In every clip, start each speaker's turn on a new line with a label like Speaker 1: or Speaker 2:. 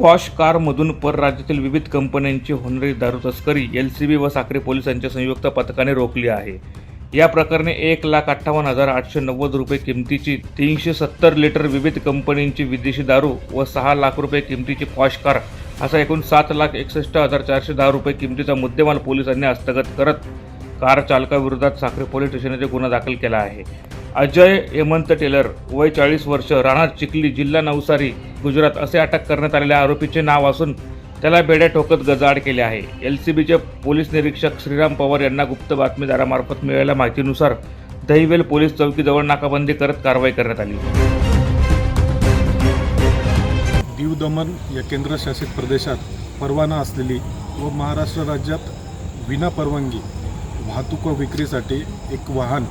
Speaker 1: Posh कारमधून परराज्यातील विविध कंपन्यांची होणारी दारू तस्करी एल सी बी व साखरे पोलिसांच्या संयुक्त पथकाने रोखली आहे. या प्रकरणी एक लाख अठ्ठावन्न हजार आठशे नव्वद रुपये किमतीची तीनशे सत्तर लिटर विविध कंपन्यांची विदेशी दारू व सहा लाख रुपये किमतीची पॉश कार असा एकूण सात लाख एकसष्ट हजार चारशे दहा रुपये किमतीचा मुद्देमाल पोलिसांनी हस्तगत करत कार चालकाविरोधात साखरे पोलीस स्टेशनमध्ये गुन्हा दाखल केला आहे. अजय हेमंत टेलर वय चाळीस वर्ष राहणार चिखली जिल्हा नवसारी गुजरात असे अटक करण्यात आलेल्या आरोपीचे नाव असून त्याला बेड्या ठोकत गजाआड केले आहे. एल सी बीचे पोलीस निरीक्षक श्रीराम पवार यांना गुप्त बातमीदारामार्फत मिळालेल्या माहितीनुसार दहिवेल पोलीस चौकीजवळ नाकाबंदी करत कारवाई करण्यात आली.
Speaker 2: दीव दमन या केंद्रशासित प्रदेशात परवाना असलेली व महाराष्ट्र राज्यात विना परवानगी वाहतूक व विक्रीसाठी एक वाहन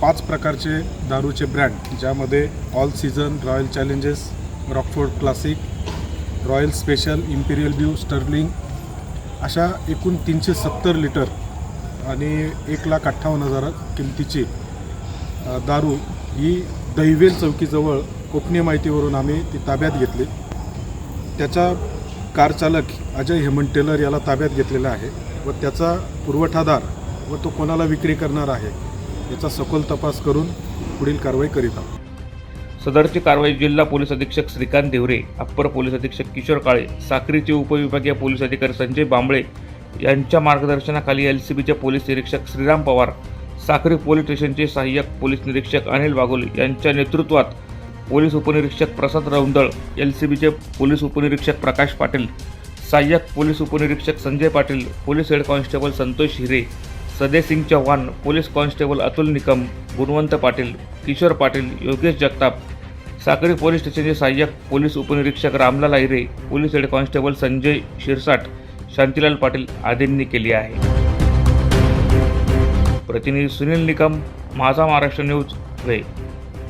Speaker 2: पाच प्रकारचे दारूचे ब्रँड ज्यामध्ये all season royal challenges rockford classic royal special imperial blue sterling अशा एकूण तीनशे सत्तर लिटर आणि एक लाख अठ्ठावन्न हजार किमतीची दारू ही दैवेल चौकीजवळ गोपनीय माहितीवरून आम्ही ती ताब्यात घेतली. त्याचा कार चालक अजय हेमंत टेलर याला ताब्यात घेतलेला आहे व त्याचा पुरवठादार व तो कोणाला विक्री करणार आहे याचा सखोल तपास करून पुढील कारवाई करीत आहोत.
Speaker 1: सदरची कारवाई जिल्हा पोलीस अधीक्षक श्रीकांत देवरे अप्पर पोलीस अधीक्षक किशोर काळे साक्रीचे उपविभागीय पोलीस अधिकारी संजय बांबळे यांच्या मार्गदर्शनाखाली एल सी बीचे पोलीस निरीक्षक श्रीराम पवार साक्री पोलीस स्टेशनचे सहाय्यक पोलीस निरीक्षक अनिल वाघोल यांच्या नेतृत्वात पोलीस उपनिरीक्षक प्रसाद रौंदळ एल सी बीचे पोलीस उपनिरीक्षक प्रकाश पाटील सहाय्यक पोलीस उपनिरीक्षक Sanjay Patil police head constable Santosh Hire Sadesingh Chavan police constable Atul Nikam Gunwant Patil Kishor Patil Yogesh Jagtap Sakri police स्टेशनचे सहाय्यक पोलीस उपनिरीक्षक Ramlal Ahire police head constable Sanjay Shirsat Shantilal Patil आदींनी केली आहे. प्रतिनिधी सुनील निकम माझा Maharashtra news वे